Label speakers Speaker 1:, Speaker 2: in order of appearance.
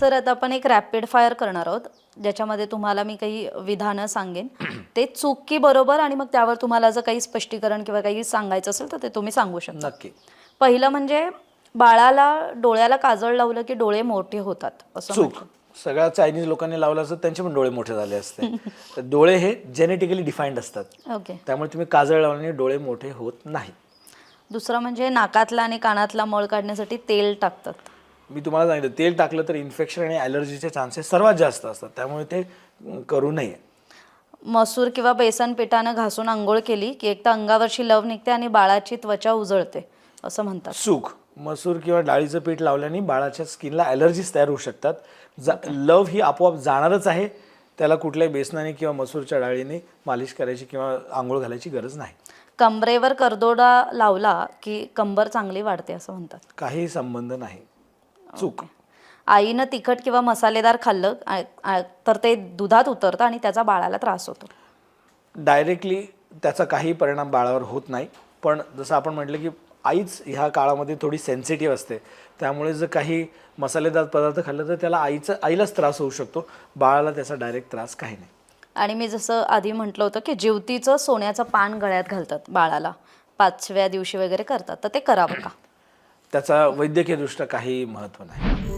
Speaker 1: Sir आता आपण एक रॅपिड फायर करणार आहोत ज्याच्यामध्ये तुम्हाला मी काही विधानं सांगेन. ते चूक की बरोबर आणि मग त्यावर तुम्हाला जर काही स्पष्टीकरण किंवा काही सांगायचं असेल तर ते तुम्ही सांगू शकता.
Speaker 2: नक्की.
Speaker 1: पहिलं म्हणजे बाळाला डोळ्याला काजळ लावलं की डोळे मोठे होतात असं
Speaker 2: चूक. सगळ्या चायनीज लोकांनी लावलं असतं त्यांचे पण डोळे मोठे झाले असते. तर डोळे हे जेनेटिकली डिफाईंड असतात.
Speaker 1: ओके.
Speaker 2: त्यामुळे तुम्ही काजळ लावल्याने डोळे मोठे होत नाही.
Speaker 1: दुसरं म्हणजे नाकातला आणि कानातला मळ काढण्यासाठी तेल टाकतात.
Speaker 2: मी तुम्हाला सांगितलं तेल टाकलं तर इन्फेक्शन आणि ॲलर्जीचे चान्सेस सर्वात जास्त असतात. त्यामुळे ते करू नये.
Speaker 1: मसूर किंवा बेसन पिठानं घासून आंघोळ केली की एक तर अंगावरची लव निघते आणि बाळाची त्वचा उजळते असं म्हणतात.
Speaker 2: चूक मसूर किंवा डाळीचं पीठ लावल्याने बाळाच्या स्किनला ॲलर्जीज तयार होऊ शकतात. जा लव ही आपोआप जाणारच आहे. त्याला कुठल्याही बेसनाने किंवा मसूरच्या डाळीने मालिश करायची किंवा आंघोळ घालायची गरज नाही.
Speaker 1: कमरेवर करदोडा लावला की कंबर चांगली वाढते असं म्हणतात.
Speaker 2: काही संबंध नाही. चूक.
Speaker 1: आईनं तिखट किंवा मसालेदार खाल्लं आ- आ- तर ते दुधात उतरतं आणि त्याचा बाळाला त्रास होतो.
Speaker 2: डायरेक्टली त्याचा काही परिणाम बाळावर होत नाही. पण जसं आपण म्हटलं की आईच ह्या काळामध्ये थोडी सेन्सिटिव्ह असते. त्यामुळे जर काही मसालेदार पदार्थ खाल्लं तर त्याला आईचं आईलाच त्रास होऊ शकतो. बाळाला त्याचा डायरेक्ट त्रास काही नाही.
Speaker 1: आणि मी जसं आधी म्हटलं होतं की जिवतीचं सोन्याचं पान गळ्यात घालतात बाळाला. पाचव्या दिवशी वगैरे करतात. तर ते करावं का?
Speaker 2: त्याचा वैद्यकीयदृष्ट्या काही महत्त्व नाही.